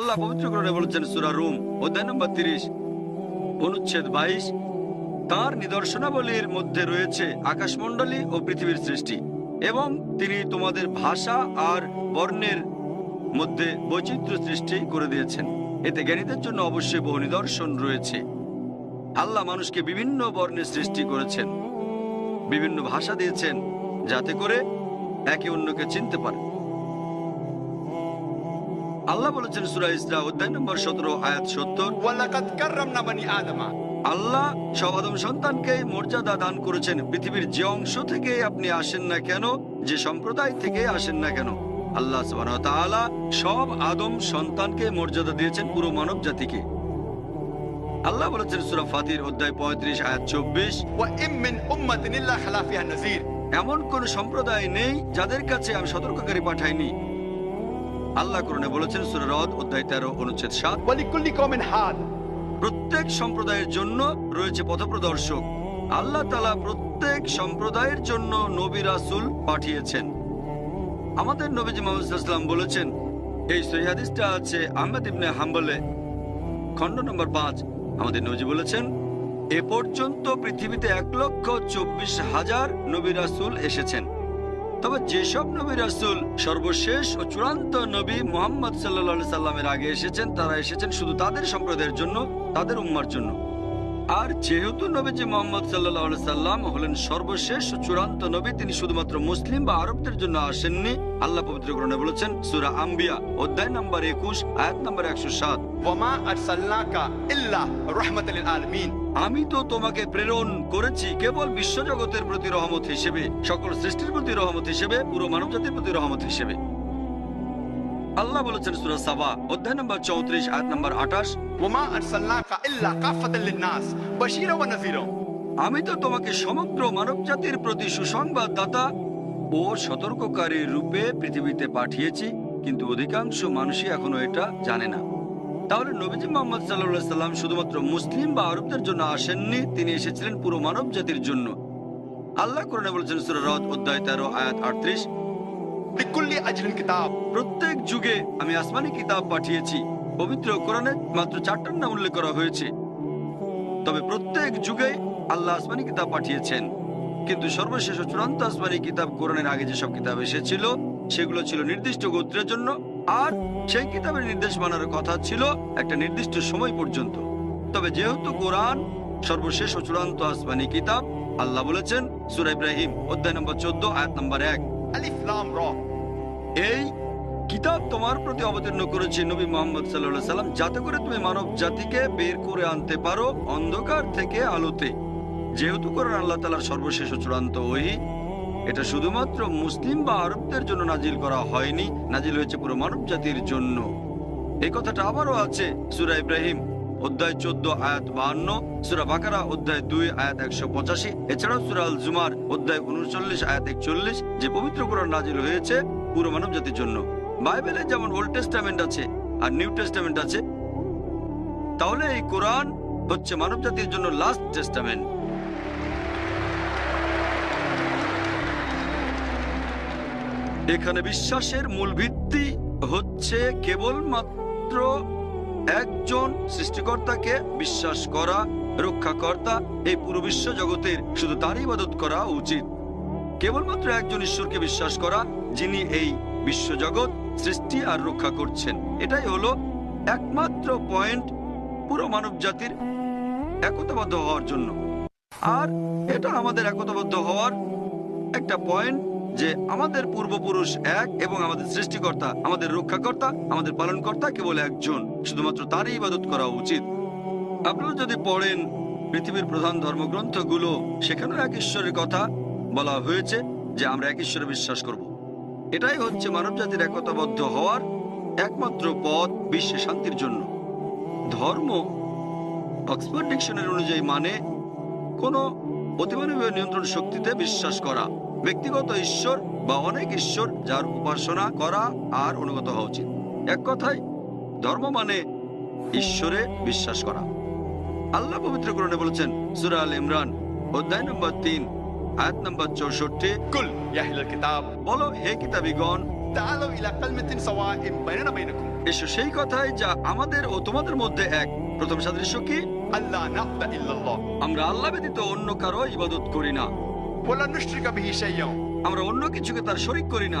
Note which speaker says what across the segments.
Speaker 1: আল্লাহ পবিত্র করে বলেছেন, সুরা রুম, অধ্যায় নম্বর তিরিশ, অনুচ্ছেদ বাইশ, তার নিদর্শনাবলীর মধ্যে রয়েছে আকাশমণ্ডলী ও পৃথিবীর সৃষ্টি, এবং তিনি তোমাদের ভাষা আর বর্ণের মধ্যে বৈচিত্র্য সৃষ্টি করে দিয়েছেন। এতে জ্ঞানীদের জন্য অবশ্যই বহু নিদর্শন রয়েছে। আল্লাহ মানুষকে বিভিন্ন বর্ণের সৃষ্টি করেছেন, বিভিন্ন ভাষা দিয়েছেন, যাতে করে একে অন্যকে চিনতে পারে। আল্লাহ বলেছেন সুরা ইসরা অধ্যায় নম্বর সতেরো আয়াত সত্তর। আল্লাহ সব আদম সন্তানকে মর্যাদা দান করেছেন। পৃথিবীর যে অংশ থেকে আপনি আসেন না কেন যে সম্প্রদায় থেকে আসেন না কেন আল্লাহ সব আদম সন্তানকে মর্যাদা দিয়েছেন পুরো মানব জাতিকে। আল্লাহ বলেছেন সুরা ফাতির অধ্যায় পঁয়ত্রিশ আয়াত
Speaker 2: চব্বিশ
Speaker 1: এমন কোন সম্প্রদায় নেই যাদের কাছে আমি সতর্ককারী পাঠাইনি। আল্লাহ করণে বলেছেন সুররদ অধ্যায় তেরো অনুচ্ছেদ সাত।
Speaker 2: মালিকগুলি কমেন হাত
Speaker 1: প্রত্যেক সম্প্রদায়ের জন্য রয়েছে পথপ্রদর্শক। আল্লাহ তালা প্রত্যেক সম্প্রদায়ের জন্য নবী রাসুল পাঠিয়েছেন। আমাদের নবীজি মোহাম্মদাম বলেছেন এই সৈহাদিসটা আছে আহমেদ ইবনে হাম্বলে খণ্ড নম্বর পাঁচ। আমাদের নবজি বলেছেন এ পর্যন্ত পৃথিবীতে এক লক্ষ চব্বিশ হাজার নবী রাসুল এসেছেন। তবে যেসব নবী রাসুল সর্বশেষ ও চূড়ান্ত নবী মোহাম্মদ সাল্লা সাল্লামের আগে এসেছেন, তারা এসেছেন শুধু তাদের সম্প্রদায়ের জন্য, তাদের উম্মার জন্য। আর যেহেতু নবীজি মোহাম্মদ সাল্লা সাল্লাম হলেন সর্বশেষ ও চূড়ান্ত নবী, তিনি শুধুমাত্র মুসলিম বা আরবদের জন্য আসেননি। আল্লাহ পবিত্র গ্রহণে বলেছেন, সুরা আম্বিয়া, অধ্যায় নাম্বার একুশ, আয়াত নাম্বার একশো সাত।
Speaker 2: ওমা আর সাল্লাকা ইল্লা রহমত আলমিন।
Speaker 1: আমি তো তোমাকে প্রেরণ করেছি কেবল বিশ্বজগতের প্রতি রহমত হিসেবে সকল সৃষ্টির প্রতি রহমত হিসেবে পুরো মানব জাতির প্রতি রহমত হিসেবে। আল্লাহ বলেছেন সুরা সাবা অধ্যায় নম্বর চৌত্রিশ আয় নম্বর আঠাশ। আমি তো তোমাকে সমগ্র মানব জাতির প্রতি সুসংবাদদাতা ও সতর্ককারী রূপে পৃথিবীতে পাঠিয়েছি কিন্তু অধিকাংশ মানুষই এখনও এটা জানে না। তাহলে নবীজি মোহাম্মদ সাল্লাহ সাল্লাম শুধুমাত্র মুসলিম বা আরবদের জন্য আসেননি, তিনি এসেছিলেন পুরো মানব জাতির জন্য। আল্লাহ কোরআনে বলেছেন সুরারদ অধ্যায় তেরো, আয়াত আটত্রিশ প্রত্যেক যুগে আমি আসমানি কিতাব পাঠিয়েছি, পবিত্র কোরআনে মাত্র চারটার নাম উল্লেখ করা হয়েছে। তবে প্রত্যেক যুগে আল্লাহ আসমানি কিতাব পাঠিয়েছেন। কিন্তু সর্বশেষ চূড়ান্ত আসমানি কিতাব কোরআনের আগে যেসব কিতাব এসেছিল, সেগুলো ছিল নির্দিষ্ট গোত্রের জন্য আর সেই কিতাবের নির্দেশ মানার কথা ছিল একটা নির্দিষ্ট সময় পর্যন্ত। তবে যেহেতু কোরআন সর্বশেষ ও চূড়ান্ত আসমানি কিতাব আল্লাহ বলেছেন সুরা ইব্রাহিম অধ্যায় নম্বর চোদ্দ আয়াত নম্বর এক। এই কিতাব তোমার প্রতি অবতীর্ণ করেছে নবী মোহাম্মদ সাল্লা সাল্লাম যাতে করে তুমি মানব জাতিকে বের করে আনতে পারো অন্ধকার থেকে আলোতে। যেহেতু করেন আল্লাহ তালার সর্বশেষ চূড়ান্ত ওই এটা শুধুমাত্র মুসলিম বা আরবদের জন্য নাজিল করা হয়নি, নাজিল হয়েছে পুরো মানব জাতির জন্য। এই কথাটা আবারও আছে সুরা ইব্রাহিম, অধ্যায় চোদ্দ, আয়াত বাহান্ন, সুরা বাকারা, অধ্যায় দুই, আয়াত একশো পঁচাশি, এছাড়াও সুরা আল জুমার অধ্যায় উনচল্লিশ, আয়াত একচল্লিশ, যে পবিত্র কোরআন নাজিল হয়েছে পুরো মানব জাতির জন্য। বাইবেলে যেমন ওল্ড টেস্টামেন্ট আছে আর নিউ টেস্টামেন্ট আছে, তাহলে এই কোরআন হচ্ছে মানব জাতির জন্য লাস্ট টেস্টামেন্ট এখানে বিশ্বাসের মূল ভিত্তি হচ্ছে কেবলমাত্র একজন সৃষ্টিকর্তাকে বিশ্বাস করা, রক্ষাকর্তা। এই পুরো বিশ্ব জগতের শুধু তারই ইবাদত করা উচিত। কেবলমাত্র একজন ঈশ্বরকে বিশ্বাস করা, যিনি এই বিশ্বজগৎ সৃষ্টি আর রক্ষা করছেন। এটাই হলো একমাত্র পয়েন্ট পুরো মানব জাতির একতাবদ্ধ হওয়ার জন্য। আর এটা আমাদের একতাবদ্ধ হওয়ার একটা পয়েন্ট যে আমাদের পূর্বপুরুষ এক এবং আমাদের সৃষ্টিকর্তা, আমাদের রক্ষাকর্তা, আমাদের পালনকর্তা কেবল একজন। শুধুমাত্র তারই ইবাদত করা উচিত। আপনারা যদি পড়েন পৃথিবীর প্রধান ধর্মগ্রন্থগুলো, সেখানেও এক ঈশ্বরের কথা বলা হয়েছে যে আমরা এক ঈশ্বরে বিশ্বাস করব। এটাই হচ্ছে মানবজাতির একতাবদ্ধ হওয়ার একমাত্র পথ বিশ্বে শান্তির জন্য। ধর্ম অক্সফোর্ড ডিকশনের অনুযায়ী মানে কোনো অতিমানবীয় নিয়ন্ত্রণ শক্তিতে বিশ্বাস করা। ব্যক্তিগত ঈশ্বর বা অনেক ঈশ্বর যার উপাসনা করা আর অনুগত হওয়া উচিত। এক কথায় ধর্ম মানে ঈশ্বরে বিশ্বাস করা। আল্লাহ পবিত্র করণে বলেছেন সুরা আল ইমরান অধ্যায় নম্বর তিন আয়াত নম্বর চৌষট্টি
Speaker 2: কুল কিতাব।
Speaker 1: বলো হে কিতাবিগণ এসো সেই কথাই যা আমাদের ও তোমাদের মধ্যে এক। প্রথম সাদৃশ্য কি?
Speaker 2: আল্লাহ
Speaker 1: আমরা আল্লাহ ব্যতীত অন্য কারও ইবাদত করি না। আমরা অন্য কিছুকে তার করি না।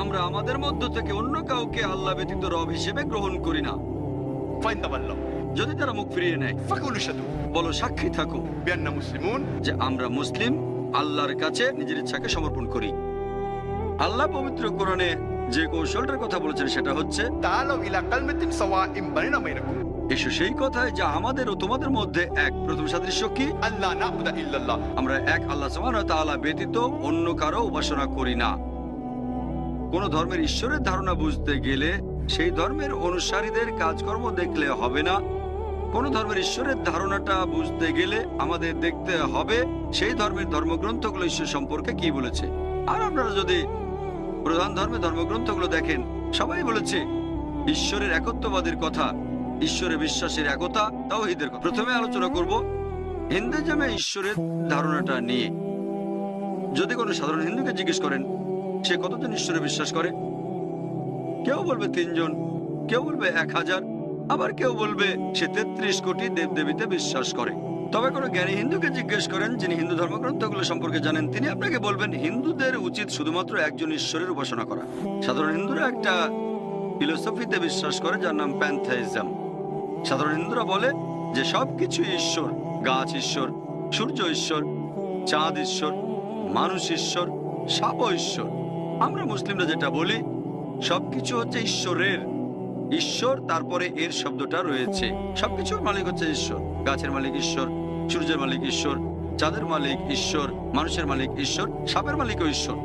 Speaker 1: আমরা আমাদের মধ্য থেকে অন্য কাউকে আল্লাহ ব্যতীত রব হিসেবে গ্রহণ করি না। যদি তারা মুখ ফিরিয়ে নেয় বলো সাক্ষী থাকো।
Speaker 2: বিয়ান্না
Speaker 1: যে আমরা মুসলিম আল্লাহর কাছে নিজের ইচ্ছাকে সমর্পণ করি। আল্লাহ পবিত্র কোরআনে যে কৌশলটার কথা বলেছেন সেটা হচ্ছে
Speaker 2: তাহলে
Speaker 1: এসো সেই কথায় যা আমাদের ও তোমাদের মধ্যে এক। প্রথম সাদৃশ্য কি?
Speaker 2: আল্লাহ ইল্লাল্লাহ।
Speaker 1: আমরা এক আল্লাহ তাআলা ব্যতীত অন্য কারও উপাসনা করি না। কোন ধর্মের ঈশ্বরের ধারণা বুঝতে গেলে সেই ধর্মের অনুসারীদের কাজকর্ম দেখলে হবে না। কোন ধর্মের ঈশ্বরের ধারণাটা বুঝতে গেলে আমাদের দেখতে হবে সেই ধর্মের ধর্মগ্রন্থগুলো ঈশ্বর সম্পর্কে কি বলেছে। আর আপনারা যদি প্রধান ধর্মের ধর্মগ্রন্থগুলো দেখেন সবাই বলেছে ঈশ্বরের একত্ববাদের কথা। ঈশ্বরের বিশ্বাসের একতা, তাওহীদের প্রথমে আলোচনা করব হিন্দুজমে ঈশ্বরের ধারণাটা নিয়ে। যদি কোনো সাধারণ হিন্দুকে জিজ্ঞেস করেন, সে কতজন ঈশ্বরে বিশ্বাস করে? কেউ বলবে তিনজন, কেউ বলবে এক হাজার, আবার কেউ বলবে সে তেত্রিশ কোটি দেবদেবীতে বিশ্বাস করে। তবে কোনো জ্ঞানী হিন্দুকে জিজ্ঞেস করেন, যিনি হিন্দু ধর্মগ্রন্থগুলো সম্পর্কে জানেন, তিনি আপনাকে বলবেন, হিন্দুদের উচিত শুধুমাত্র একজন ঈশ্বরের উপাসনা করা। সাধারণ হিন্দুরা একটা ফিলোসফিতে বিশ্বাস করে, যার নাম প্যান্থাইজম। সাধারণ হিন্দুরা বলে যে সবকিছু ঈশ্বর, গাছ ঈশ্বর, সূর্য ঈশ্বর, চাঁদ ঈশ্বর, মানুষ ঈশ্বর সাপ ঈশ্বর। আমরা মুসলিমরা যেটা বলি, সবকিছু হচ্ছে ঈশ্বরের। ঈশ্বর তারপরে এর শব্দটা রয়েছে। সবকিছুর মালিক হচ্ছে ঈশ্বর। গাছের মালিক ঈশ্বর, সূর্যের মালিক ঈশ্বর, চাঁদের মালিক ঈশ্বর, মানুষের মালিক ঈশ্বর, সাপের মালিকও ঈশ্বর।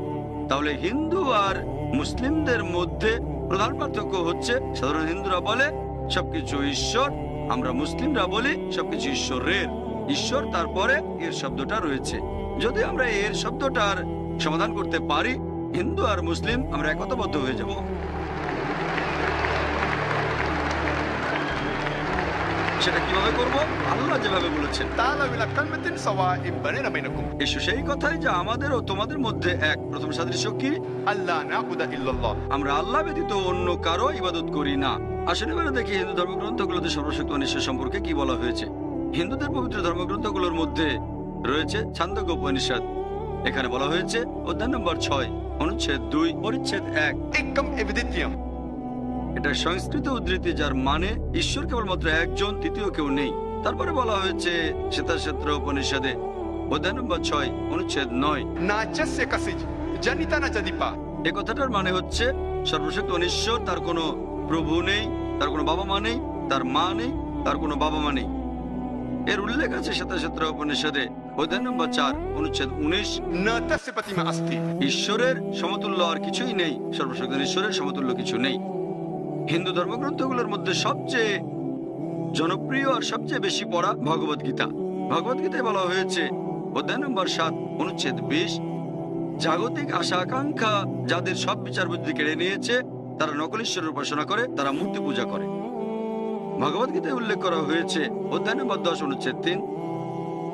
Speaker 1: তাহলে হিন্দু আর মুসলিমদের মধ্যে প্রধান পার্থক্য হচ্ছে, সাধারণ হিন্দুরা বলে সবকিছু ঈশ্বর আমরা মুসলিমরা বলি সবকিছু ঈশ্বরের। ঈশ্বর তারপরে এর শব্দটা রয়েছে। যদি আমরা এর শব্দটার সমাধান করতে পারি হিন্দু আর মুসলিম আমরা একতাবদ্ধ হয়ে যাব। সেটা কীভাবে করব? আল্লাহ যেভাবে বলেছেন। সেই কথাই যে আমাদের ও তোমাদের মধ্যে এক। প্রথম সাদৃশ্য কি?
Speaker 2: আল্লাহ
Speaker 1: আমরা আল্লাহ ব্যতীত অন্য কারও ইবাদত করি না। আসলে দেখি হিন্দু ধর্মগ্রন্থগুলোতে সম্পর্কে কি বলা হয়েছে। হিন্দুদের পবিত্র ধর্মগ্রন্থগুলোর মধ্যে রয়েছে উপনিষদ এখানে বলা হয়েছে অধ্যায় নম্বর ছয় অনুচ্ছেদ দুই পরিচ্ছেদ এক।
Speaker 2: একদম
Speaker 1: এটা সংস্কৃত উদ্ধৃতি যার মানে ঈশ্বর কেবলমাত্র একজন তৃতীয় কেউ নেই। তারপরে বলা হয়েছে শ্বেতাক্ষেত্র উপনিষদে। অধ্যায় নম্বর ছয় অনুচ্ছেদ নয়। এ কথাটার মানে হচ্ছে সর্বশক্তি অনিশ্বর তার কোনো প্রভু নেই তার কোনো বাবা মা নেই তার মা নেই তার কোনো বাবা মা নেই। এর উল্লেখ আছে শ্বেতাক্ষেত্র উপনিষদে অধ্যায় নম্বর চার অনুচ্ছেদ উনিশ। ঈশ্বরের সমতুল্য আর কিছুই নেই সর্বশক্তি ঈশ্বরের সমতুল্য কিছু নেই। হিন্দু ধর্মগ্রন্থগুলোর মধ্যে সবচেয়ে জনপ্রিয় আর সবচেয়ে বেশি পড়া ভগবত গীতা। ভগবত গীতায় বলা হয়েছে অধ্যায় নম্বর সাত অনুচ্ছেদ বিশ জাগতিক আশা আকাঙ্ক্ষা যাদের সব বিচার বুদ্ধি কেড়ে নিয়েছে তারা নকলেশ্বরের উপাসনা করে তারা মূর্তি পূজা করে। ভগবত গীতায় উল্লেখ করা হয়েছে অধ্যায় দশ অনুচ্ছেদ তিন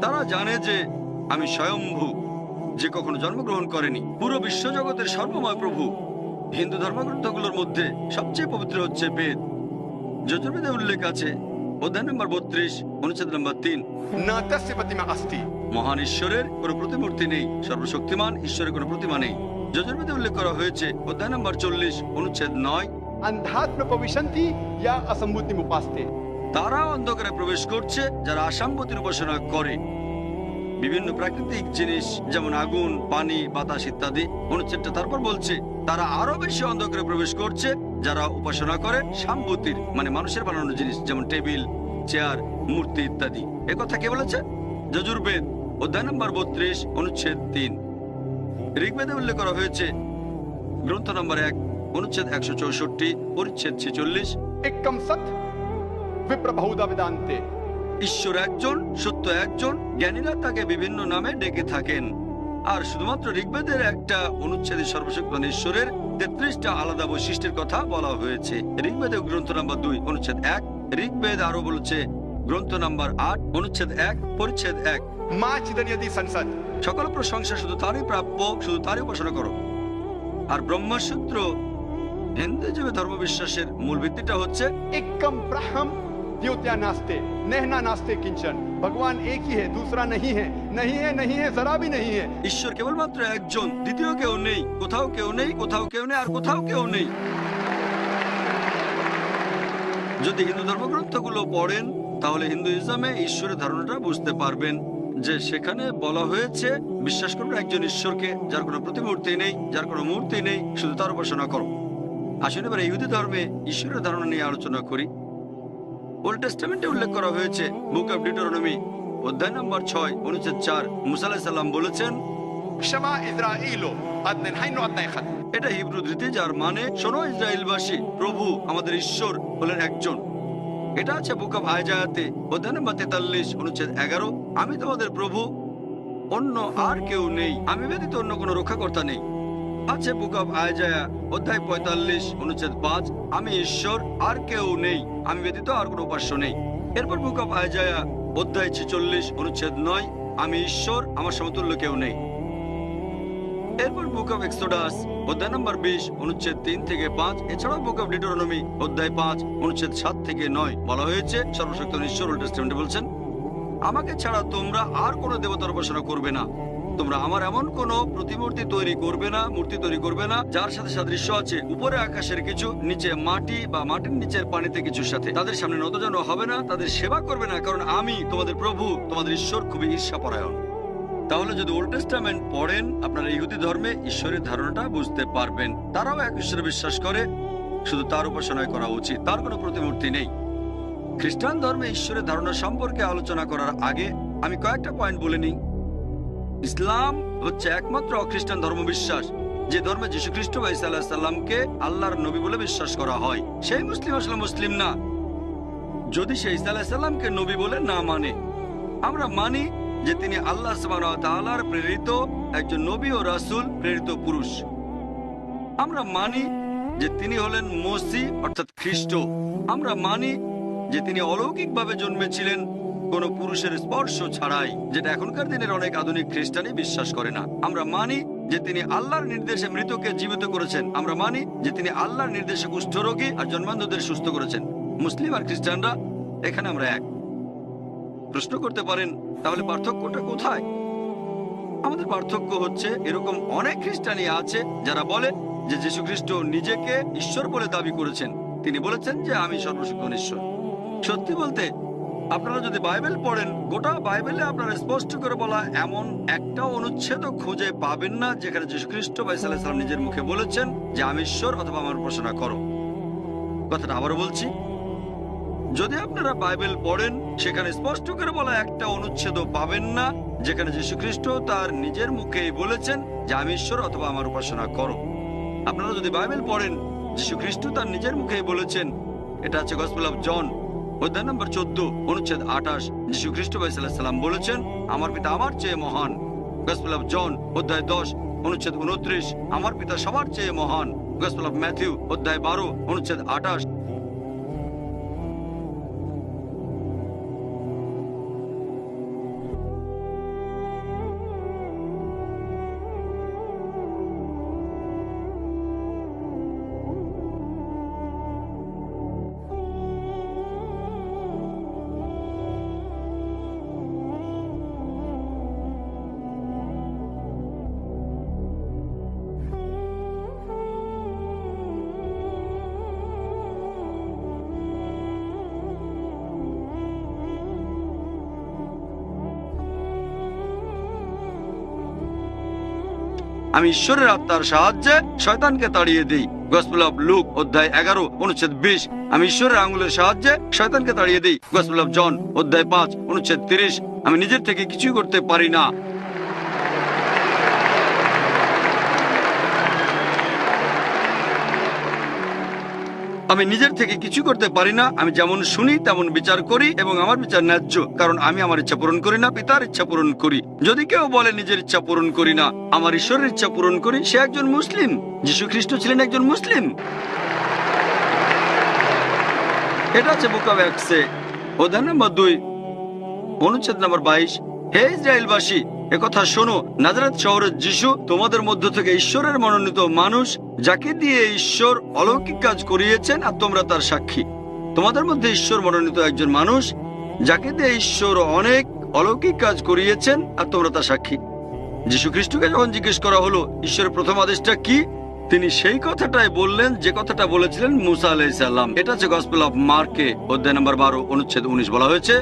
Speaker 1: তারা জানে যে আমি স্বয়ংভু যে কখনো জন্মগ্রহণ করেনি। পুরো বিশ্ব জগতের সর্বময় প্রভু। হিন্দু ধর্মগ্রন্থগুলোর মধ্যে সবচেয়ে পবিত্র হচ্ছে বেদ। যজুর্বেদে উল্লেখ আছে অধ্যায় নম্বর বত্রিশ অনুচ্ছেদ নম্বর তিন। মহান ঈশ্বরের কোন প্রতিমূর্তি নেই সর্বশক্তিমান ঈশ্বরের কোন প্রতিমা নেই। উল্লেখ করা হয়েছে অধ্যায় নম্বর চল্লিশ অনুচ্ছেদ নয়। তারা অন্ধকারে প্রবেশ করছে যারা উপাসনা করে। বিভিন্ন প্রাকৃতিক জিনিস যেমন আগুন পানি বাতাস ইত্যাদি অনুচ্ছেদটা তারপর বলছে তারা আরও বেশি অন্ধকারে প্রবেশ করছে যারা উপাসনা করে সাম্বতির মানে মানুষের বানানো জিনিস যেমন টেবিল চেয়ার মূর্তি ইত্যাদি। একথা কে বলেছে? যজুর্বেদ অধ্যায় নম্বর বত্রিশ অনুচ্ছেদ তিন। ঋগ্বেদে উল্লেখ করা হয়েছে গ্রন্থ নম্বর এক অনুচ্ছেদ একশো চৌষট্টি পরিচ্ছেদ ছেচল্লিশ। ঈশ্বর একজন সত্য একজন জ্ঞানীরা তাকে বিভিন্ন নামে ডেকে থাকেন। আর শুধুমাত্র ঋগ্বেদের একটা অনুচ্ছেদে সর্বশক্তিমান ঈশ্বরের তেত্রিশটা আলাদা বৈশিষ্ট্যের কথা বলা হয়েছে। ঋগ্বেদে গ্রন্থ নম্বর দুই অনুচ্ছেদ এক ঋগ্বেদ আরও বলছে গ্রন্থ নম্বর আট অনুচ্ছেদ এক পরিচ্ছেদ এক।
Speaker 2: মা চিদানিয়াদি সংসদ
Speaker 1: সকল প্রশংসা শুধু তারই প্রাপ্য শুধু তারই উপাসনা করো। আর ব্রহ্মসূত্র হিন্দু হিন্দুজীবী ধর্মবিশ্বাসের মূল ভিত্তিটা হচ্ছে যদি হিন্দু ধর্মগ্রন্থগুলো পড়েন তাহলে হিন্দুইজমে ঈশ্বরের ধারণাটা বুঝতে পারবেন। যে সেখানে বলা হয়েছে বিশ্বাস করুন একজন ঈশ্বরকে যার কোনো প্রতিমূর্তি নেই যার কোনো মূর্তি নেই শুধু তার উপাসনা করো। আসুন এবার ইহুদি ধর্মে ঈশ্বরের ধারণা নিয়ে আলোচনা করি। ওল্ড টেস্টামেন্টে উল্লেখ করা হয়েছে বুক অব ডিটোরনমি অধ্যায় নম্বর ছয় অনুচ্ছেদ চার মুসাল্লাহ সাল্লাম বলেছেন এটা হিব্রু ধৃতি যার মানে সোনো ইসরায়েলবাসী প্রভু আমাদের ঈশ্বর হলেন একজন। এটা আছে বুক আয়জায়াতে অধ্যায় নম্বর তেতাল্লিশ অনুচ্ছেদ এগারো, আমি তোমাদের প্রভু, অন্য আর কেউ নেই। আমি ব্যতীত অন্য কোনো রক্ষাকর্তা নেই। আছে বুক অফ আয়জায়া অধ্যায় পঁয়তাল্লিশ, অনুচ্ছেদ পাঁচ, আমি ঈশ্বর, আর কেউ নেই। আমি ব্যতীত আর কোনো উপাস্য নেই। এরপর বুক অফ আয়জায়া অধ্যায় ছেচল্লিশ, অনুচ্ছেদ নয়, আমি ঈশ্বর, আমার সমতুল্য কেউ নেই। এরপর বুক অফ এক্সোডাস অধ্যায় নম্বর বিশ, অনুচ্ছেদ তিন থেকে পাঁচ, এছাড়াও বুক অফ ডিটোরনমি অধ্যায় পাঁচ, অনুচ্ছেদ সাত থেকে নয় বলা হয়েছে। সর্বশক্ত ঈশ্বর ওল্ড বলছেন, আমাকে ছাড়া তোমরা আর কোনো দেবতার উপাসনা করবে না। তোমরা আমার এমন কোন প্রতিমূর্তি তৈরি করবে না, মূর্তি তৈরি করবে না, যার সাথে সাদৃশ্য আছে। উপরে আকাশের কিছু, নিচে মাটি বা মাটির নিচের পানিতে কিছুর সাথে। তাদের সামনে নতজন হবে না, তাদের সেবা করবে না, কারণ আমি তোমাদের প্রভু, তোমাদের ঈশ্বর খুবই ঈর্ষাপরায়ণ। তাহলে যদি ওল্ড টেস্টামেন্ট পড়েন, আপনারা ইহুদি ধর্মে ঈশ্বরের ধারণাটা বুঝতে পারবেন। তারাও এক ঈশ্বরে বিশ্বাস করে, শুধু তার উপাসনায় করা উচিত, তার কোনো প্রতিমূর্তি নেই। খ্রিস্টান ধর্মে ঈশ্বরের ধারণা সম্পর্কে আলোচনা করার আগে আমি কয়েকটা পয়েন্ট বলে নিই। ইসলাম হচ্ছে একমাত্র অখ্রিস্টান ধর্মবিশ্বাস, যে ধর্মে যীশু খ্রিস্ট ইসা আলাহিসাল্লামকে সাল্লামকে আল্লাহর নবী বলে বিশ্বাস করা হয়। সেই মুসলিম আসলে মুসলিম না। যদি সে ইসা আলাহিসাল্লামকে সাল্লামকে নবী বলে না মানে আমরা মানি যে তিনি আল্লাহ তাআলার প্রেরিত একজন নবী ও রাসূল, প্রেরিত পুরুষ। আমরা মানি যে তিনি হলেন মসি, অর্থাৎ খ্রিস্ট। আমরা মানি যে তিনি অলৌকিকভাবে জন্মেছিলেন, কোন পুরুষের স্পর্শ ছাড়াই, যেটা এখনকার দিনের অনেক আধুনিক খ্রিস্টানই বিশ্বাস করে না। আমরা মানি যে তিনি আল্লাহর নির্দেশে মৃতকে জীবিত করেছেন। আমরা মানি যে তিনি আল্লাহর নির্দেশে কুষ্ঠরোগী আর জন্মান্ধদের সুস্থ করেছেন। মুসলিম আর খ্রিস্টানরা, এখানে আমরা এক। প্রশ্ন করতে পারেন, তাহলে পার্থক্যটা কোথায়? আমাদের পার্থক্য হচ্ছে এরকম অনেক খ্রিস্টানই আছে যারা বলে যে যীশু খ্রিস্ট নিজেকে ঈশ্বর বলে দাবি করেছেন। তিনি বলেছেন যে আমি সর্বশক্তন ঈশ্বর। সত্যি বলতে, আপনারা যদি বাইবেল পড়েন, গোটা বাইবেলে আপনারা স্পষ্ট করে বলা এমন একটা অনুচ্ছেদ খুঁজে পাবেন না যেখানে যীশু খ্রিস্ট বা ইসা নিজের মুখে বলেছেন যে, আমি ঈশ্বর অথবা আমার উপাসনা করো। কথাটা আবারও বলছি যদি আপনারা বাইবেল পড়েন, সেখানে স্পষ্ট করে বলা একটা অনুচ্ছেদও পাবেন না, যেখানে যীশু খ্রিস্ট তার নিজের মুখেই বলেছেন যে, আমি ঈশ্বর অথবা আমার উপাসনা করো। আপনারা যদি বাইবেল পড়েন যীশু খ্রিস্ট তার নিজের মুখেই বলেছেন। এটা আছে গসপেল অফ জন অধ্যায় নম্বর চোদ্দ, অনুচ্ছেদ আঠাশ। যীশু খ্রিস্ট সাল্লাম বলেছেন, আমার পিতা আমার চেয়ে মহান। গসপেল অফ জন অধ্যায় দশ, অনুচ্ছেদ উনত্রিশ আমার পিতা সবার চেয়ে মহান। গসপেল অফ ম্যাথিউ অধ্যায় বারো, অনুচ্ছেদ আঠাশ। আমি ঈশ্বরের আত্মার সাহায্যে শয়তানকে তাড়িয়ে দিই। গসপুল অফ লুক, অধ্যায় এগারো, অনুচ্ছেদ বিশ। আমি ঈশ্বরের আঙুলের সাহায্যে শয়তানকে তাড়িয়ে দিই। গসপুল অফ জন, অধ্যায় পাঁচ, অনুচ্ছেদ তিরিশ। আমি নিজের থেকে কিছুই করতে পারি না। আমি নিজের থেকে কিছু করতে পারি না। আমি যেমন শুনি, তেমন বিচার করি এবং আমার বিচার ন্যায্য। কারণ আমি আমার ইচ্ছা পূরণ করি না, পিতার ইচ্ছা পূরণ করি। যদি কেউ বলে, নিজের ইচ্ছা পূরণ করি না, আমার ঈশ্বরের ইচ্ছা পূরণ করি, সে একজন মুসলিম। যীশু খ্রিস্ট ছিলেন একজন মুসলিম। এটা আছে বুক অফ অধ্যায় নম্বর দুই, অনুচ্ছেদ নম্বর বাইশ। হে ইসরায়েলবাসী একথা শোনো, নাজারাত শহরের যিশু তোমাদের মধ্য থেকে ঈশ্বরের মনোনীত মানুষ, যাকে দিয়ে ঈশ্বর অলৌকিক কাজ করিয়েছেন আর তোমরা তার সাক্ষী। তোমাদের মধ্যে ঈশ্বর মনোনীত একজন মানুষ, যাকে দিয়ে ঈশ্বর অনেক অলৌকিক কাজ করিয়েছেন আর তোমরা তার সাক্ষী। যীশু খ্রিস্টকে যখন জিজ্ঞেস করা হলো, ঈশ্বরের প্রথম আদেশটা কি? তিনি সেই কথাটাই বললেন যে কথাটা বলেছিলেন মুসা আলাই সাল্লাম এটা হচ্ছে গসপেল অফ মার্কে অধ্যায় নম্বর বারো অনুচ্ছেদ উনিশ বলা হয়েছে।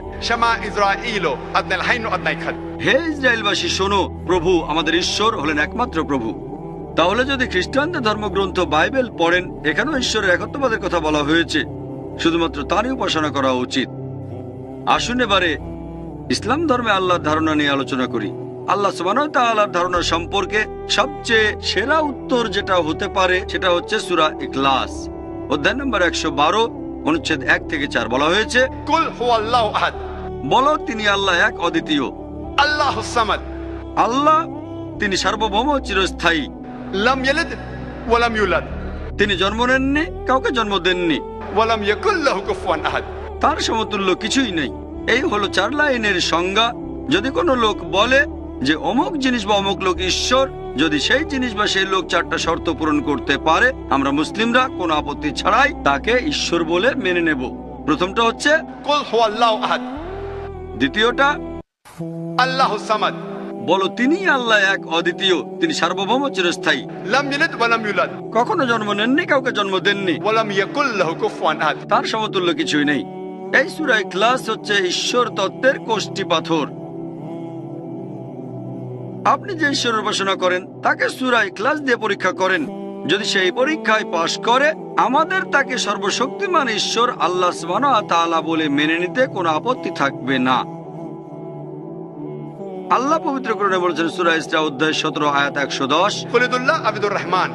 Speaker 1: হে ইসরায়েলবাসী শোনো প্রভু আমাদের ঈশ্বর হলেন একমাত্র প্রভু। তাহলে যদি খ্রিস্টানদের ধর্মগ্রন্থ বাইবেল পড়েন এখানেও ঈশ্বরের একত্ববাদের কথা বলা হয়েছে। শুধুমাত্র তারই উপাসনা করা উচিত। আসুন এবারে ইসলাম ধর্মে আল্লাহর ধারণা নিয়ে আলোচনা করি। আল্লাহ সুবাহর ধারণা সম্পর্কে সবচেয়ে সেরা উত্তর যেটা হতে পারে সেটা হচ্ছে সুরা ইকলাস অধ্যায় নম্বর একশো বারো অনুচ্ছেদ এক থেকে চার বলা হয়েছে বলো তিনি আল্লাহ এক অদ্বিতীয়।
Speaker 2: আল্লাহ
Speaker 1: আল্লাহ তিনি সার্বভৌম চিরস্থায়ী। তিনি জন্ম নেননি কাউকে জন্ম দেননি। তার সমতুল্য কিছুই নেই। এই হলো চার লাইনের সংজ্ঞা। যদি কোনো লোক বলে যে অমুক জিনিস বা অমুক লোক ঈশ্বর যদি সেই জিনিস বা সেই লোক চারটা শর্ত পূরণ করতে পারে আমরা মুসলিমরা কোনো আপত্তি ছাড়াই তাকে ঈশ্বর বলে মেনে নেব। প্রথমটা হচ্ছে দ্বিতীয়টা
Speaker 2: আল্লাহ
Speaker 1: বলো তিনি আল্লাহ এক অদ্বিতীয় তিনি সার্বভৌম চিরস্থায়ী। কখনো জন্ম নেননি কাউকে জন্ম দেননি। তার সমতুল্য কিছুই নেই। এই সুরায় ক্লাস হচ্ছে ঈশ্বর তত্ত্বের কোষ্টি পাথর। আপনি যে ঈশ্বরের উপাসনা করেন তাকে সুরাই ক্লাস দিয়ে পরীক্ষা করেন। যদি সেই পরীক্ষায় পাশ করে আমাদের তাকে সর্বশক্তিমান ঈশ্বর আল্লাহ বলে মেনে নিতে কোনো আপত্তি থাকবে না। আল্লাহ পবিত্র কোরআনে বলেছেন সূরা ইসরা অধ্যায় 17 আয়াত
Speaker 2: 110 খলিদুল্লাহ রহমান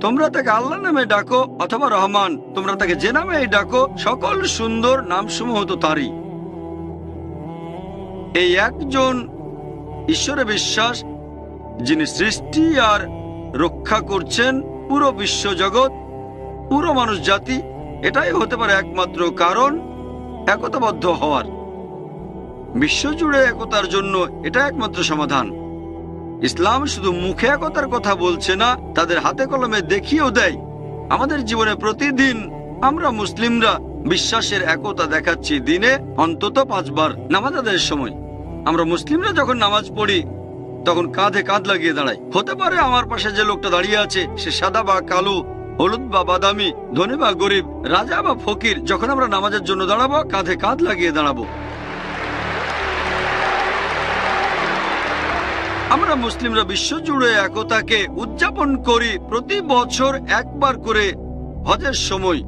Speaker 1: তোমরা তাকে আল্লাহ নামে ডাকো অথবা রহমান তোমরা তাকে যে নামে ডাকো সকল সুন্দর নাম সমূহ তো তারই। এই একজন ঈশ্বরে বিশ্বাস, যিনি সৃষ্টি আর রক্ষা করছেন পুরো বিশ্বজগৎ, পুরো মানুষ জাতি, এটাই হতে পারে একমাত্র কারণ, একতাবদ্ধ হওয়ার। বিশ্বজুড়ে একতার জন্য এটা একমাত্র সমাধান। ইসলাম শুধু মুখে একতার কথা বলছে না, তাদের হাতে কলমে দেখিয়েও দেয়। আমাদের জীবনে প্রতিদিন আমরা মুসলিমরা বিশ্বাসের একতা দেখাচ্ছি দিনে অন্তত পাঁচবার নামাজ আদায়ের সময়। আমরা মুসলিমরা যখন নামাজ পড়ি, তখন কাঁধে কাঁধ লাগিয়ে দাঁড়াই। হতে পারে আমার পাশে যে লোকটা দাঁড়িয়ে আছে, সে সাদা বা কালো, হলুদ বা বাদামি, ধনী বা গরিব, রাজা বা ফকির, যখন আমরা নামাজের জন্য দাঁড়াবো, কাঁধে কাঁধ লাগিয়ে দাঁড়াবো। আমরা মুসলিমরা বিশ্বজুড়ে একতাকে উদযাপন করি প্রতি বছর একবার করে হজের সময়।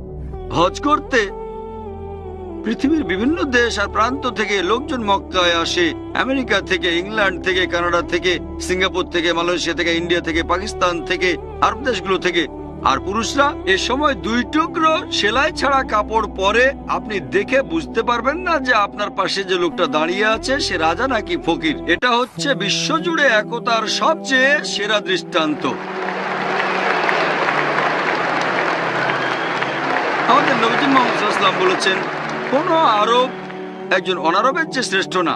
Speaker 1: হজ করতে পৃথিবীর বিভিন্ন দেশ আর প্রান্ত থেকে লোকজন মক্কায় আসে। আমেরিকা থেকে, ইংল্যান্ড থেকে, কানাডা থেকে, সিঙ্গাপুর থেকে, মালয়েশিয়া থেকে, ইন্ডিয়া থেকে, পাকিস্তান থেকে, আরব দেশগুলো থেকে। আর পুরুষরা এ সময় দুই টুকরো সেলাই ছাড়া কাপড় পরে আপনি দেখে বুঝতে পারবেন না যে আপনার পাশে যে লোকটা দাঁড়িয়ে আছে, সে রাজা নাকি ফকির। এটা হচ্ছে বিশ্বজুড়ে একতার সবচেয়ে সেরা দৃষ্টান্ত। আমাদের নবীজি মোহাম্মদ বলেছেন কোন আরব একজন অনারবের চেয়ে শ্রেষ্ঠ না।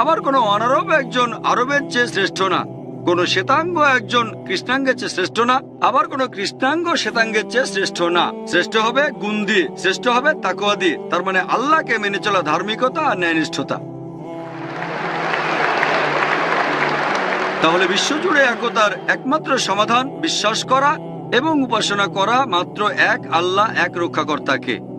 Speaker 1: আবার কোন অনারব একজন আরবের চেয়ে শ্রেষ্ঠ না। কোন শ্বেতাঙ্গ একজন কৃষ্ণাঙ্গের চেয়ে শ্রেষ্ঠ না। আবার কোন কৃষ্ণাঙ্গ শ্বেতাঙ্গের চেয়ে শ্রেষ্ঠ না। শ্রেষ্ঠ হবে গুণ দিয়ে শ্রেষ্ঠ হবে তাকুয়া দিয়ে তার মানে আল্লাহকে মেনে চলা ধার্মিকতা আর ন্যায়নিষ্ঠতা। তাহলে বিশ্বজুড়ে একতার একমাত্র সমাধান, বিশ্বাস করা এবং উপাসনা করা মাত্র এক আল্লাহ, এক রক্ষাকর্তাকে।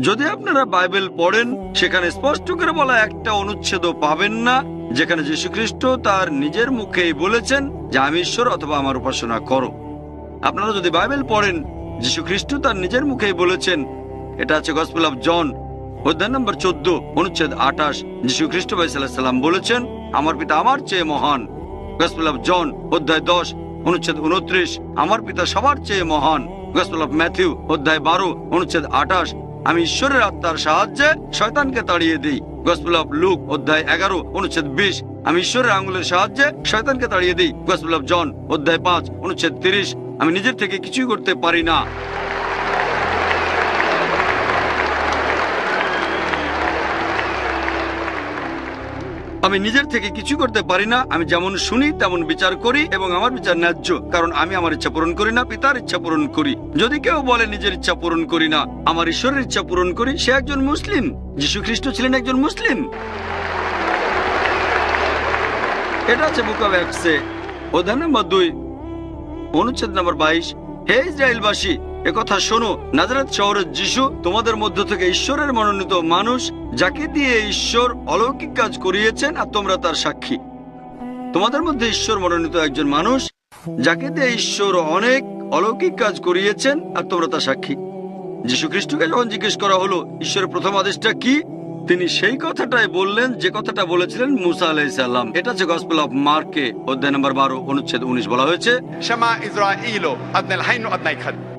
Speaker 1: যদি আপনারা বাইবেল পড়েন, সেখানে স্পষ্ট করে বলা একটা অনুচ্ছেদও পাবেন না, যেখানে যীশুখ্রিস্ট তার নিজের মুখেই বলেছেন যে, আমি ঈশ্বর অথবা আমার উপাসনা করো। আপনারা যদি বাইবেল পড়েন, যীশুখ্রিস্ট তার নিজের মুখেই বলেছেন। এটা আছে গসপেল অফ জন, অধ্যায় নম্বর চোদ্দ, অনুচ্ছেদ আঠাশ। যীশু খ্রিস্ট সাল্লাম বলেছেন, আমার পিতা আমার চেয়ে মহান। গসপেল অফ জন, অধ্যায় দশ, অনুচ্ছেদ উনত্রিশ আমার পিতা সবার চেয়ে মহান। গসপেল অফ ম্যাথিউ, অধ্যায় বারো, অনুচ্ছেদ আঠাশ আমি ঈশ্বরের আত্মার সাহায্যে শয়তানকে তাড়িয়ে দিই। গসপুল অফ লুক অধ্যায় এগারো, অনুচ্ছেদ বিশ। আমি ঈশ্বরের আঙুলের সাহায্যে শয়তানকে তাড়িয়ে দিই। গসপুল অফ জন অধ্যায় পাঁচ, অনুচ্ছেদ তিরিশ। আমি নিজের থেকে কিছুই করতে পারি না। আমি নিজের থেকে কিছু করতে পারি না। আমি যেমন শুনি, তেমন বিচার করি এবং আমার বিচার ন্যায্য। কারণ আমি আমার ইচ্ছা পূরণ করি না, পিতার ইচ্ছা পূরণ করি। যদি কেউ বলে, নিজের ইচ্ছা পূরণ করি না, আমার ঈশ্বরের ইচ্ছা পূরণ করি সে একজন মুসলিম। যীশু খ্রিস্ট ছিলেন একজন মুসলিম। এটা আছে বুক অফ অ্যাক্টসে অধ্যায় নম্বর দুই, অনুচ্ছেদ নম্বর বাইশ। হে ইসরায়েলবাসী একথা শোনো নাজারাত শহরের যিশু তোমাদের মধ্য থেকে ঈশ্বরের মনোনীত মানুষ যাকে দিয়ে ঈশ্বর অলৌকিক কাজ করিয়েছেন আর তোমরা তার সাক্ষী। তোমাদের মধ্যে ঈশ্বর মনোনীত একজন মানুষ যাকে দিয়ে ঈশ্বর অনেক অলৌকিক কাজ করিয়েছেন আর তোমরা তার সাক্ষী। যীশু খ্রিস্টকে যখন জিজ্ঞেস করা হলো ঈশ্বরের প্রথম আদেশটা কি? তিনি সেই কথাটাই বললেন যে কথাটা বলেছিলেন মুসা আলাইসাল্লাম এটা হচ্ছে গসপেল অফ মার্কে অধ্যায় নম্বর বারো অনুচ্ছেদ উনিশ বলা হয়েছে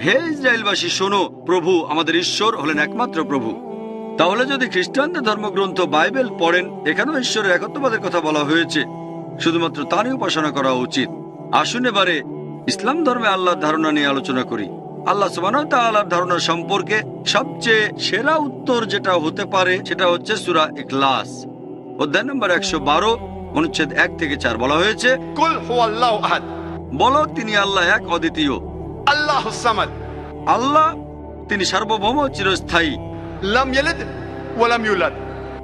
Speaker 1: হে ইসরায়েলবাসী শোনো প্রভু আমাদের ঈশ্বর হলেন একমাত্র প্রভু। তাহলে যদি খ্রিস্টানদের ধর্মগ্রন্থ বাইবেল পড়েন এখানেও ঈশ্বরের একত্ববাদের কথা বলা হয়েছে। শুধুমাত্র তারই উপাসনা করা উচিত। আসুন এবারে ইসলাম ধর্মে আল্লাহর ধারণা নিয়ে আলোচনা করি। আল্লাহ সুবাহর ধারণা সম্পর্কে সবচেয়ে সেরা উত্তর যেটা হতে পারে সেটা হচ্ছে সুরা ইখলাস। অধ্যায় নম্বর একশো বারো অনুচ্ছেদ এক থেকে চার বলা হয়েছে বলো তিনি আল্লাহ এক অদ্বিতীয়।
Speaker 2: আল্লাহ
Speaker 1: আল্লাহ তিনি সার্বভৌম চিরস্থায়ী।
Speaker 2: লাম ইয়ালিদ ইউলাদ।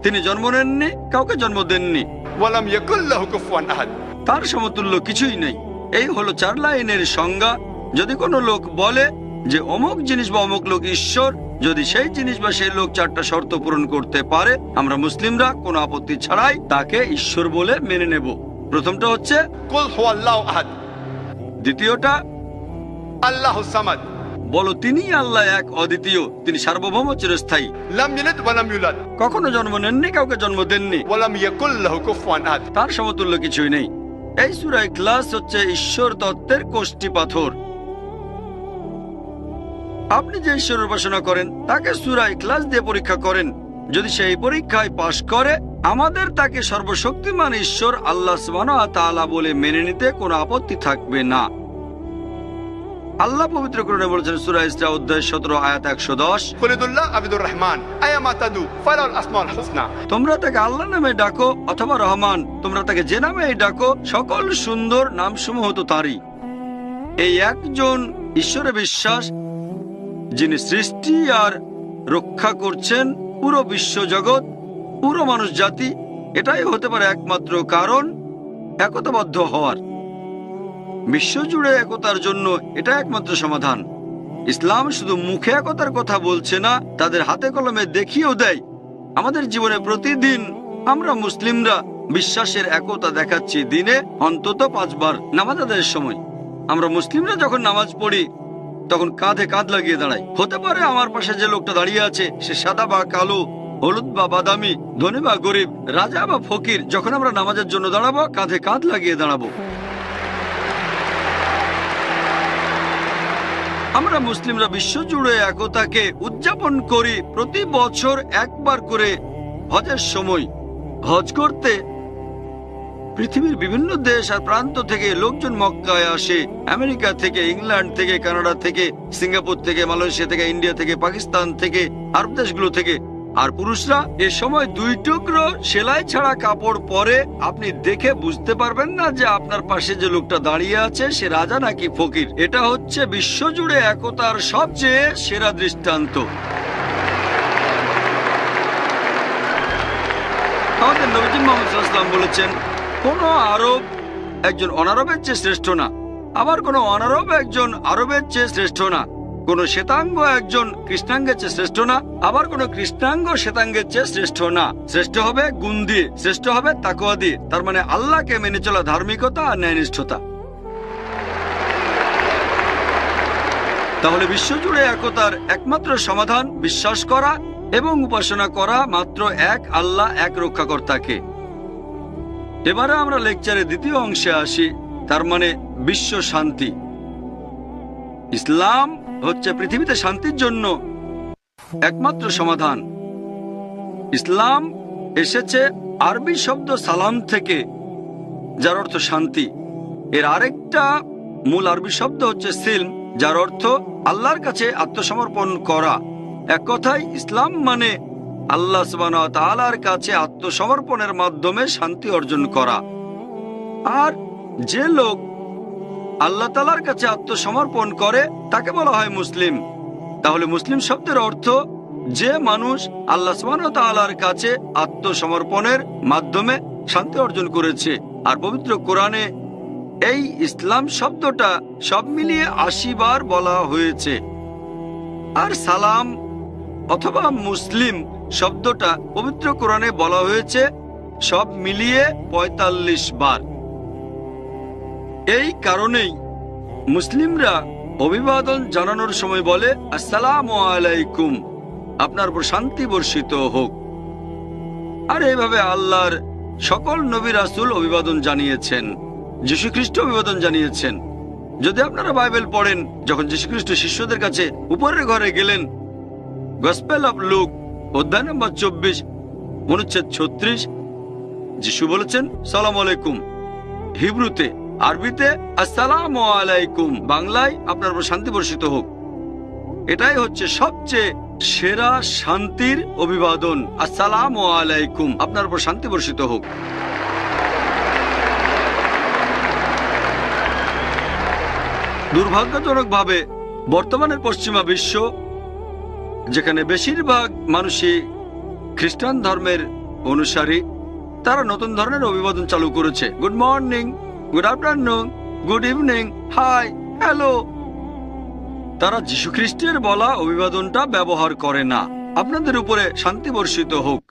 Speaker 1: তিনি জন্ম নেননি কাউকে জন্ম দেননি।
Speaker 2: ওয়ালাম ইয়াকুল্লাহু কুফুয়ান আহাদ।
Speaker 1: তার সমতুল্য কিছুই নেই। এই হলো চার লাইনের সংজ্ঞা। যদি কোনো লোক বলে যে অমুক জিনিস বা অমুক লোক ঈশ্বর যদি সেই জিনিস বা সেই লোক চারটা শর্ত পূরণ করতে পারে আমরা মুসলিমরা কোনো আপত্তি ছাড়াই তাকে ঈশ্বর বলে মেনে নেব। প্রথমটা হচ্ছে দ্বিতীয়টা
Speaker 2: আল্লাহ সামাদ।
Speaker 1: বলো তিনি আল্লাহ এক অদ্বিতীয়। তিনি সার্বভৌম চিরস্থায়ী কখনো জন্ম নেননি কাউকে জন্ম দেননি। তার সমতুল্য কিছুই নেই। এই সুরা ক্লাস হচ্ছে ঈশ্বর তত্ত্বের কোষ্টি পাথর। আপনি যে ঈশ্বর উপাসনা করেন তাকে সুরা ক্লাস দিয়ে পরীক্ষা করেন। যদি সেই পরীক্ষায় পাশ করে আমাদের তাকে সর্বশক্তিমান ঈশ্বর আল্লাহ বলে মেনে নিতে কোনো আপত্তি থাকবে না। আল্লাহ পবিত্র করে বলেছেন সূরা ইসরা অধ্যায় 17 আয়াত
Speaker 2: 110 খলিদুল্লাহ আবিদুর রহমান আয়ামা ফালাল আসমাউল হুসনা।
Speaker 1: তোমরা তাকে আল্লাহ নামে ডাকো অথবা রহমান তোমরা তাকে যে নামে ডাকো সকল সুন্দর নামসমূহ তো তারই। এই একজন ঈশ্বরে বিশ্বাস যিনি সৃষ্টি আর রক্ষা করছেন পুরো বিশ্ব জগৎ পুরো মানুষ জাতি এটাই হতে পারে একমাত্র কারণ একতাবদ্ধ হওয়ার। বিশ্বজুড়ে একতার জন্য এটা একমাত্র সমাধান। ইসলাম শুধু মুখে একতার কথা বলছে না, তাদের হাতে কলমে দেখিয়েও দেয়। আমাদের জীবনে প্রতিদিন আমরা মুসলিমরা বিশ্বাসের একতা দেখাচ্ছি দিনে অন্তত পাঁচবার নামাজ আদায়ের সময়। আমরা মুসলিমরা যখন নামাজ পড়ি, তখন কাঁধে কাঁধ লাগিয়ে দাঁড়াই। হতে পারে আমার পাশে যে লোকটা দাঁড়িয়ে আছে, সে সাদা বা কালো, হলুদ বা বাদামি, ধনী বা গরিব, রাজা বা ফকির, যখন আমরা নামাজের জন্য দাঁড়াবো, কাঁধে কাঁধ লাগিয়ে দাঁড়াবো। আমরা মুসলিমরা বিশ্বজুড়ে একতাকে উদযাপন করি প্রতি বছর একবার করে হজের সময়। হজ করতে পৃথিবীর বিভিন্ন দেশ আর প্রান্ত থেকে লোকজন মক্কায় আসে। আমেরিকা থেকে, ইংল্যান্ড থেকে, কানাডা থেকে, সিঙ্গাপুর থেকে, মালয়েশিয়া থেকে, ইন্ডিয়া থেকে, পাকিস্তান থেকে, আরব দেশগুলো থেকে আর পুরুষরা এ সময় দুই টুকরো সেলাই ছাড়া কাপড় পরে আপনি দেখে বুঝতে পারবেন না যে আপনার পাশে যে লোকটা দাঁড়িয়ে আছে, সে রাজা নাকি ফকির। এটা হচ্ছে বিশ্বজুড়ে একতার সবচেয়ে সেরা দৃষ্টান্ত। আমাদের নবীজি মোহাম্মদ বলেছেন, কোন আরব একজন অনারবের চেয়ে শ্রেষ্ঠ না। আবার কোন অনারব একজন আরবের চেয়ে শ্রেষ্ঠ না। কোন শ্বেতাঙ্গ একজন কৃষ্ণাঙ্গের চেয়ে শ্রেষ্ঠ না, আবার কোন কৃষ্ণাঙ্গ শ্বেতাঙ্গের চেয়ে শ্রেষ্ঠ না। শ্রেষ্ঠ হবে গুণ দিয়ে শ্রেষ্ঠ হবে তাকুয়া দিয়ে তার মানে আল্লাহকে মেনে চলা ধার্মিকতা আর ন্যায়নিষ্ঠতা। তাহলে বিশ্বজুড়ে একতার একমাত্র সমাধান বিশ্বাস করা এবং উপাসনা করা মাত্র এক আল্লাহ, এক রক্ষাকর্তাকে। এবারে আমরা লেকচারের দ্বিতীয় অংশে আসি, তার মানে বিশ্ব শান্তি। ইসলাম হচ্ছে পৃথিবীতে শান্তির জন্য একমাত্র সমাধান। ইসলাম এসেছে আরবি শব্দ সালাম থেকে, যার অর্থ শান্তি। এর আরেকটা মূল আরবি শব্দ হচ্ছে সিলম, যার অর্থ আল্লাহর কাছে আত্মসমর্পণ করা। এক কথায়, ইসলাম মানে আল্লাহ ওয়া কাছে আত্মসমর্পণের মাধ্যমে শান্তি অর্জন করা। আর যে লোক আল্লাহ তালার কাছে আত্মসমর্পণ করে, তাকে বলা হয় মুসলিম। তাহলে মুসলিম শব্দের অর্থ, যে মানুষ আল্লাহ সুবহানাহু কাছে আত্মসমর্পণের মাধ্যমে শান্তি অর্জন করেছে। আর পবিত্র কোরআনে এই ইসলাম শব্দটা সব মিলিয়ে আশি বার বলা হয়েছে। আর সালাম অথবা মুসলিম শব্দটা পবিত্র কোরআনে বলা হয়েছে, সব মিলিয়ে ৪৫ বার। এই কারণেই মুসলিমরা অভিবাদন জানানোর সময় বলে, আসসালাম আলাইকুম, আপনার উপর শান্তি বর্ষিত হোক। আর এইভাবে আল্লাহর সকল নবী রাসূল অভিবাদন জানিয়েছেন, যীশুখ্রিস্ট অভিবাদন জানিয়েছেন। যদি আপনারা বাইবেল পড়েন, যখন যীশুখ্রিস্ট শিষ্যদের কাছে উপরের ঘরে গেলেন, গসপেল অফ লুক, অধ্যায় নম্বর চব্বিশ, অনুচ্ছেদ ছত্রিশ, যিশু বলেছেন, সালাম আলাইকুম। হিব্রুতে আরবিতে, আসসালাম আলাইকুম। বাংলায় আপনার উপর শান্তি বর্ষিত হোক। এটাই হচ্ছে সবচেয়ে সেরা শান্তির অভিবাদন। আসসালাম আলাইকুম। আপনার উপর শান্তি বর্ষিত হোক। দুর্ভাগ্যজনকভাবে বর্তমানের পশ্চিমা বিশ্ব, যেখানে বেশিরভাগ মানুষই খ্রিস্টান ধর্মের অনুসারী, তারা নতুন ধরনের অভিবাদন চালু করেছে। Good morning! Good afternoon good evening hi hello তারা যীশু খ্রিস্টের বলা অভিবাদনটা ব্যবহার করে না। আপনাদের উপরে শান্তি বর্ষিত হোক।